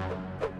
you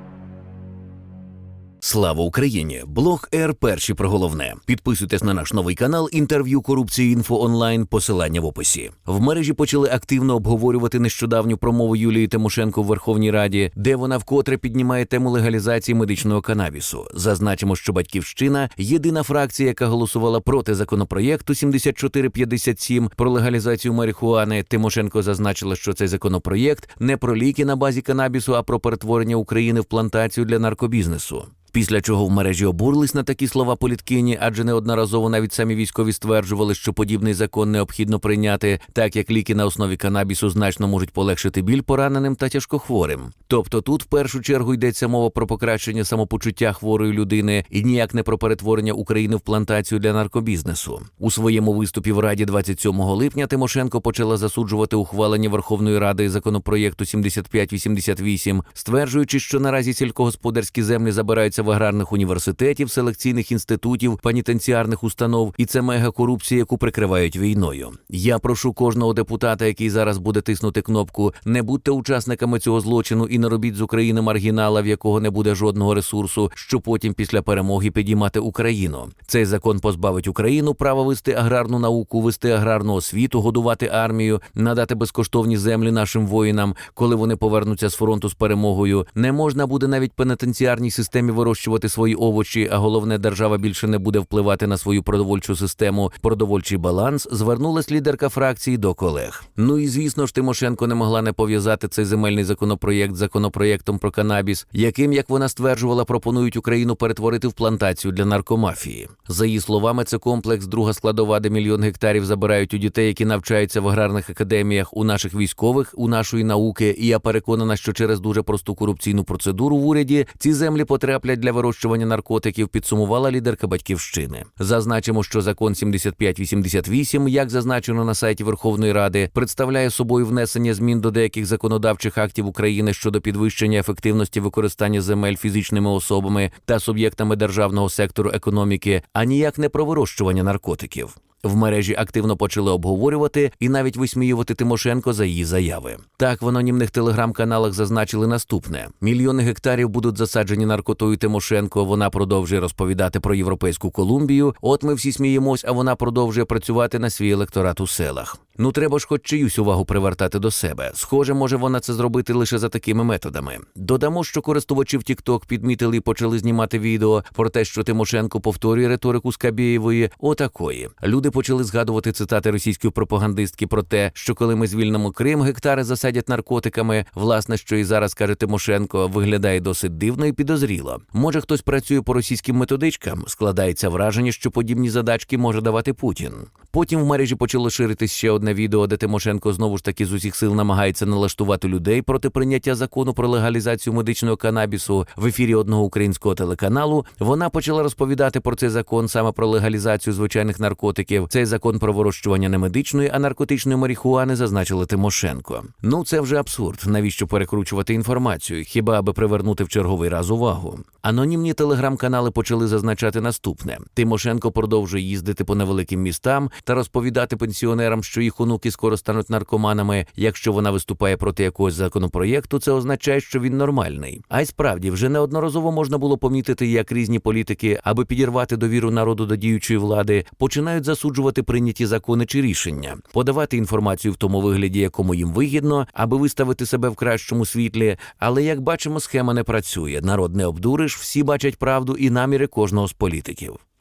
Слава Україні! Блог Р. Перші про головне. Підписуйтесь на наш новий канал інтерв'ю корупції інфо онлайн. Посилання в описі. В мережі почали активно обговорювати нещодавню промову Юлії Тимошенко в Верховній Раді, де вона вкотре піднімає тему легалізації медичного канабісу. Зазначимо, що батьківщина єдина фракція, яка голосувала проти законопроєкту 7457 про легалізацію марихуани. Тимошенко зазначила, що цей законопроєкт не про ліки на базі канабісу, а про перетворення України в плантацію для наркобізнесу. Після чого в мережі обурились на такі слова політкині, адже неодноразово навіть самі військові стверджували, що подібний закон необхідно прийняти, так як ліки на основі канабісу значно можуть полегшити біль пораненим та тяжкохворим. Тобто тут в першу чергу йдеться мова про покращення самопочуття хворої людини і ніяк не про перетворення України в плантацію для наркобізнесу. У своєму виступі в Раді 27 липня Тимошенко почала засуджувати ухвалення Верховної Ради законопроєкту 7588, стверджуючи, що наразі сільськогосподарські землі забираються в аграрних університетів, селекційних інститутів, панітенціарних установ, і це мегакорупція, яку прикривають війною. Я прошу кожного депутата, який зараз буде тиснути кнопку, не будьте учасниками цього злочину і не робіть з України маргінала, в якого не буде жодного ресурсу, що потім після перемоги підіймати Україну. Цей закон позбавить Україну права вести аграрну науку, вести аграрну освіту, годувати армію, надати безкоштовні землі нашим воїнам, коли вони повернуться з фронту з перемогою. Не можна буде навіть пенітенціарній системі вирощувати свої овочі, а головне, держава більше не буде впливати на свою продовольчу систему. Продовольчий баланс звернулась лідерка фракції до колег. Ну і звісно ж, Тимошенко не могла не пов'язати цей земельний законопроєкт з законопроєктом про канабіс, яким, як вона стверджувала, пропонують Україну перетворити в плантацію для наркомафії. За її словами, це комплекс друга складова, де мільйон гектарів забирають у дітей, які навчаються в аграрних академіях, у наших військових, у нашої науки. І я переконана, що через дуже просту корупційну процедуру в уряді ці землі потраплять для вирощування наркотиків. Підсумувала лідерка батьківщини. Зазначимо, що закон 7588, як зазначено на сайті Верховної Ради, представляє собою внесення змін до деяких законодавчих актів України щодо підвищення ефективності використання земель фізичними особами та суб'єктами державного сектору економіки, а ніяк не про вирощування наркотиків. В мережі активно почали обговорювати і навіть висміювати Тимошенко за її заяви. Так в анонімних телеграм-каналах зазначили наступне: мільйони гектарів будуть засаджені наркотою Тимошенко. Вона продовжує розповідати про європейську Колумбію. От ми всі сміємось, а вона продовжує працювати на свій електорат у селах. Ну треба ж хоч чиюсь увагу привертати до себе. Схоже, може вона це зробити лише за такими методами. Додамо, що користувачі в TikTok підмітили і почали знімати відео про те, що Тимошенко повторює риторику Скабєєвої. Отакої. Люди почали згадувати цитати російської пропагандистки про те, що коли ми звільнимо Крим, гектари засадять наркотиками. Власне, що і зараз каже Тимошенко, виглядає досить дивно і підозріло. Може, хтось працює по російським методичкам. Складається враження, що подібні задачки може давати Путін. Потім в мережі почало ширитись ще одне відео, де Тимошенко знову ж таки з усіх сил намагається налаштувати людей проти прийняття закону про легалізацію медичного канабісу в ефірі одного українського телеканалу. Вона почала розповідати про цей закон саме про легалізацію звичайних наркотиків. Цей закон про вирощування не медичної, а наркотичної марихуани зазначили Тимошенко. Ну це вже абсурд. Навіщо перекручувати інформацію? Хіба аби привернути в черговий раз увагу? Анонімні телеграм-канали почали зазначати наступне: Тимошенко продовжує їздити по невеликим містам та розповідати пенсіонерам, що їх онуки скоро стануть наркоманами. Якщо вона виступає проти якогось законопроєкту, це означає, що він нормальний. А й справді вже неодноразово можна було помітити, як різні політики, аби підірвати довіру народу до діючої влади, починають засуджувати прийняті закони чи рішення, подавати інформацію в тому вигляді, якому їм вигідно, аби виставити себе в кращому світлі. Але як бачимо, схема не працює. Народ не обдуриш, всі бачать правду і наміри кожного з політиків.